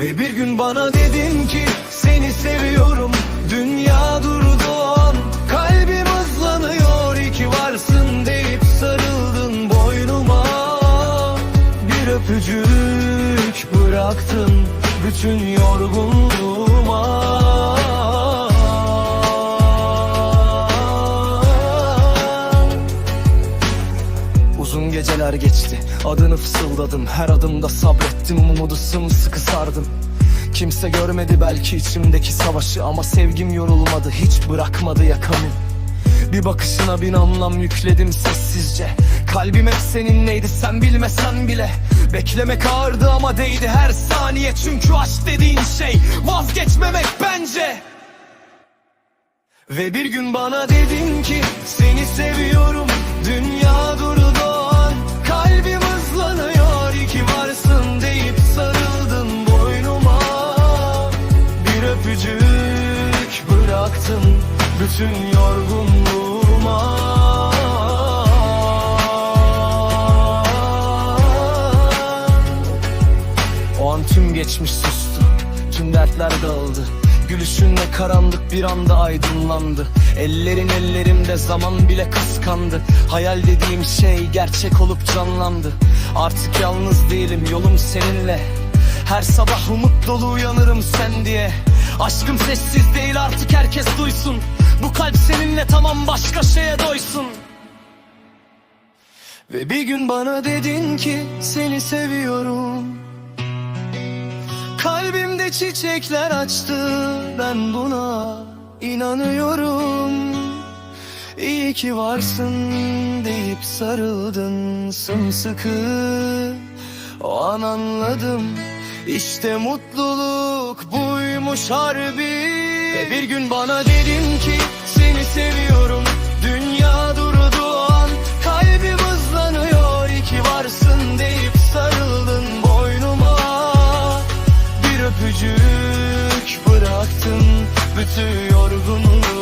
Ve bir gün bana dedin ki seni seviyorum Dünya durdu o an. Kalbim hızlanıyor iyi ki varsın deyip sarıldın boynuma. Bir öpücük bıraktın bütün yorgunluğuma Uzun geceler geçti. Adını fısıldadım. Her adımda sabrettim. Umudu sımsıkı sardım. Kimse görmedi belki içimdeki savaşı Ama sevgim yorulmadı Hiç bırakmadı yakamı. Bir bakışına bin anlam yükledim sessizce. Kalbim hep seninleydi sen bilmesen bile. Beklemek ağırdı ama değdi her saniye. Çünkü aşk dediğin şey vazgeçmemek bence. Ve bir gün bana dedin ki seni seviyorum bütün yorgunluğuma. O an tüm geçmiş sustu Tüm dertler dağıldı. Gülüşünle karanlık bir anda aydınlandı. Ellerin ellerimde zaman bile kıskandı. Hayal dediğim şey gerçek olup canlandı. Artık yalnız değilim yolum seninle. Her sabah umut dolu uyanırım sen diye. Aşkım sessiz değil artık herkes duysun. Bu kalp seninle tamam başka şeye doysun. Ve bir gün bana dedin ki seni seviyorum. Kalbimde çiçekler açtı ben buna inanıyorum. İyi ki varsın deyip sarıldın sımsıkı. O an anladım işte mutluluk buymuş harbi Ve bir gün bana dedin ki seni seviyorum. Dünya durdu o an kalbim hızlanıyor. İyi ki varsın deyip sarıldın boynuma. Bir öpücük bıraktın bütün yorgunluğuma